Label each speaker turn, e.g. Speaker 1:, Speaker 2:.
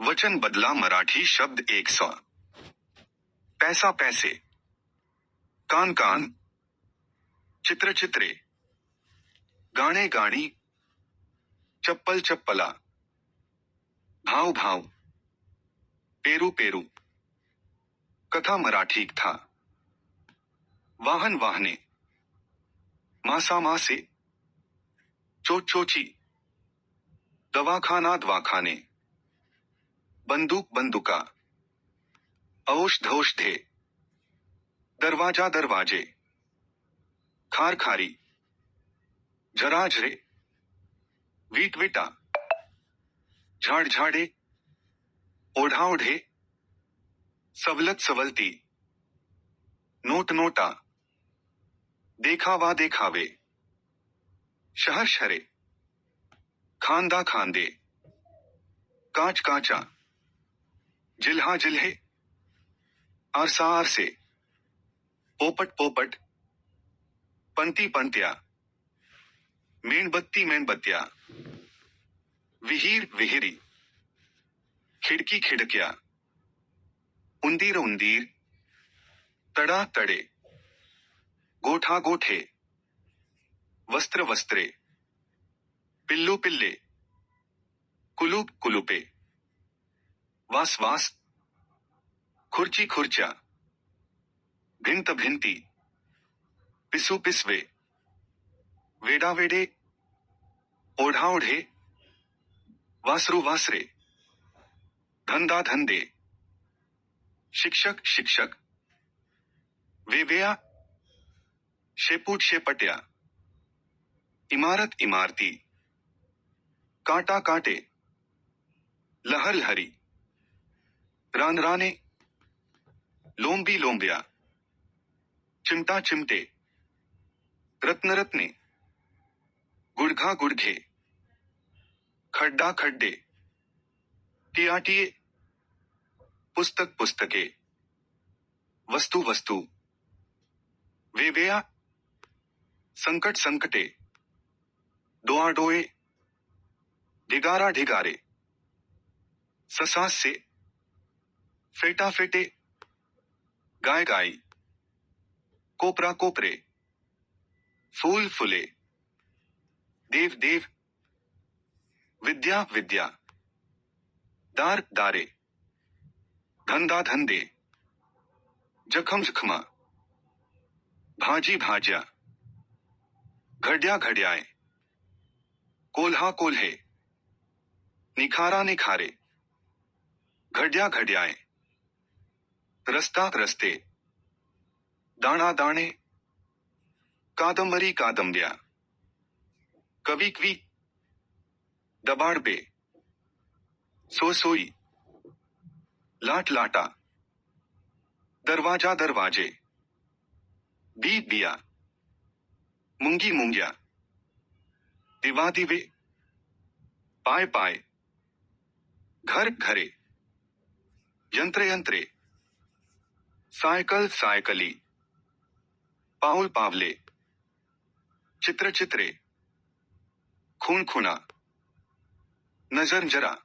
Speaker 1: वचन बदला मराठी शब्द एक सौ। पैसा पैसे। कान कान। चित्र चित्रे। गाणे गाणी। चप्पल चप्पला। भाव भाव। पेरू पेरू। कथा मराठी था। वाहन वाहने। मासा मासे। चोचोची दवाखाना दवाखाने। बंदूक बंदुका। औषधौषधे दरवाज़ा दरवाजे। खार खारी। झराझरे वीट विटा। झाड झाडे। ओढा ओढे। सवलत सवलती नोट नोटा। देखावा देखावे। शहर शरे खांदा खांदे। कांच कांचा। जिल्हा जिल्हे। आरसा आरसे पोपट पोपट। पंती पंत्या। मेणबत्ती मेणबत्त्या। विहीर विहिरी। खिडकी खिड़किया। उंदीर उंदीर। तडा तडे। गोठा गोठे। वस्त्र वस्त्रे। पिल्लू पिल्ले। कुलूप कुलुपे। वास वास। खुर्ची खुर्च्या भिंत, भिंती। पिसू, पिसवे। वेडा, वेडे। ओढा, ओढे। वासरू, वासरे। धंदा धंदे शिक्षक शिक्षक। वेवेया। शेपूट शेपट्या। इमारत, इमारती। कांटा, कांटे। लहर, लहरी। रान राने, लोंबी लोंबिया, चिमटा चिमटे, रत्न रत्ने, गुडघा गुडघे, खड्डा खड्डे, टियाटिये, पुस्तक पुस्तके, वस्तु वस्तू, वेवेया, संकट संकटे डोआ डोए ढिगारा ढिगारे, ससासे फेटा फेटे, गाय गाई कोपरा कोपरे, फूल फुले, देव देव, विद्या विद्या, दार दारे धंदा धंदे जखम जखमा, भाजी भाज्या, घड्या घड्याय कोल्हा कोल्हे, निखारा निखारे, घड़िया घड्याय रस्ता रस्ते। दाणा दाणे। कादंबरी कादंब्या। कवी क्वी दबाडबे सोसोई लाट लाटा। दरवाज़ा दरवाजे। बी बिया मुंगी मुंग्या। दिवा दिवे। पाय पाय घर घरे। यंत्र यंत्रे। सायकल सायकली। पाउल पावले। चित्र चित्रे। खून खुना। नज़र जरा।